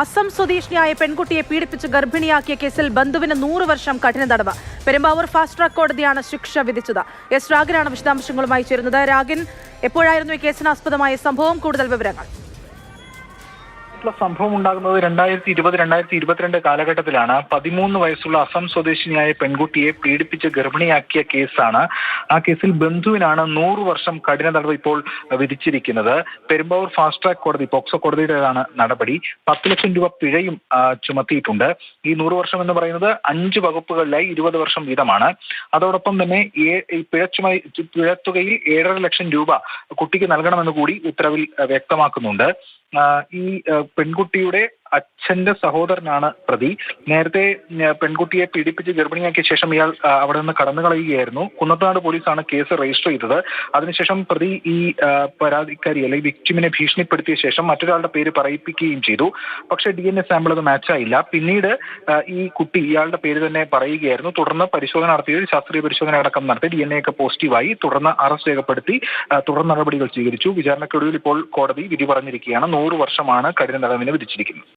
അസം സ്വദേശിനിയായ പെൺകുട്ടിയെ പീഡിപ്പിച്ച് ഗർഭിണിയാക്കിയ കേസിൽ ബന്ധുവിന് നൂറ് വർഷം കഠിന തടവ്. പെരുമ്പാവൂർ ഫാസ്റ്റ് ട്രാക്ക് കോടതിയാണ് ശിക്ഷ വിധിച്ചത്. എസ് രാഗിനാണ് വിശദാംശങ്ങളുമായി ചേരുന്നത്. രാഗിൻ എപ്പോഴായിരുന്നു ഈ കേസിനാസ്പദമായ സംഭവം? കൂടുതൽ വിവരങ്ങൾ. ആയിട്ടുള്ള സംഭവം ഉണ്ടാകുന്നത് രണ്ടായിരത്തി ഇരുപത് രണ്ടായിരത്തി ഇരുപത്തിരണ്ട് കാലഘട്ടത്തിലാണ്. പതിമൂന്ന് വയസ്സുള്ള അസം സ്വദേശിനിയായ പെൺകുട്ടിയെ പീഡിപ്പിച്ച് ഗർഭിണിയാക്കിയ കേസാണ്. ആ കേസിൽ ബന്ധുവിനാണ് നൂറ് വർഷം കഠിന തടവ് ഇപ്പോൾ വിധിച്ചിരിക്കുന്നത്. പെരുമ്പാവൂർ ഫാസ്റ്റ് ട്രാക്ക് കോടതി പോക്സോ കോടതിയുടേതാണ് നടപടി. പത്ത് ലക്ഷം രൂപ പിഴയും ചുമത്തിയിട്ടുണ്ട്. ഈ നൂറ് വർഷം എന്ന് പറയുന്നത് അഞ്ച് വകുപ്പുകളിലായി ഇരുപത് വർഷം വീതമാണ്. അതോടൊപ്പം തന്നെ പിഴച്ചുമായി പിഴത്തുകയിൽ ഏഴര ലക്ഷം രൂപ കുട്ടിക്ക് നൽകണമെന്ന് കൂടി ഉത്തരവിൽ വ്യക്തമാക്കുന്നുണ്ട്. ഈ പെൺകുട്ടിയുടെ അച്ഛന്റെ സഹോദരനാണ് പ്രതി. നേരത്തെ പെൺകുട്ടിയെ പീഡിപ്പിച്ച് ഗർഭിണിയാക്കിയ ശേഷം ഇയാൾ അവിടെ നിന്ന് കടന്നു കളയുകയായിരുന്നു. കുന്നത്തനാട് പോലീസാണ് കേസ് രജിസ്റ്റർ ചെയ്തത്. അതിനുശേഷം പ്രതി ഈ പരാതിക്കാരി അല്ലെങ്കിൽ വിക്ടിമിനെ ഭീഷണിപ്പെടുത്തിയ ശേഷം മറ്റൊരാളുടെ പേര് പറയിപ്പിക്കുകയും ചെയ്തു. പക്ഷെ ഡി എൻ എ സാമ്പിൾ അത് മാച്ചായില്ല പിന്നീട് ഈ കുട്ടി ഇയാളുടെ പേര് തന്നെ പറയുകയായിരുന്നു. തുടർന്ന് പരിശോധന നടത്തിയത് ശാസ്ത്രീയ പരിശോധന അടക്കം നടത്തി. ഡി എൻ എ ഒക്കെ പോസിറ്റീവായി തുടർന്ന് അറസ്റ്റ് രേഖപ്പെടുത്തി. തുടർ നടപടികൾ സ്വീകരിച്ചു. വിചാരണക്കൊടുവിൽ ഇപ്പോൾ കോടതി വിധി പറഞ്ഞിരിക്കുകയാണ്. നൂറ് വർഷമാണ് കഠിന തടവിന് വിധിച്ചിരിക്കുന്നത്.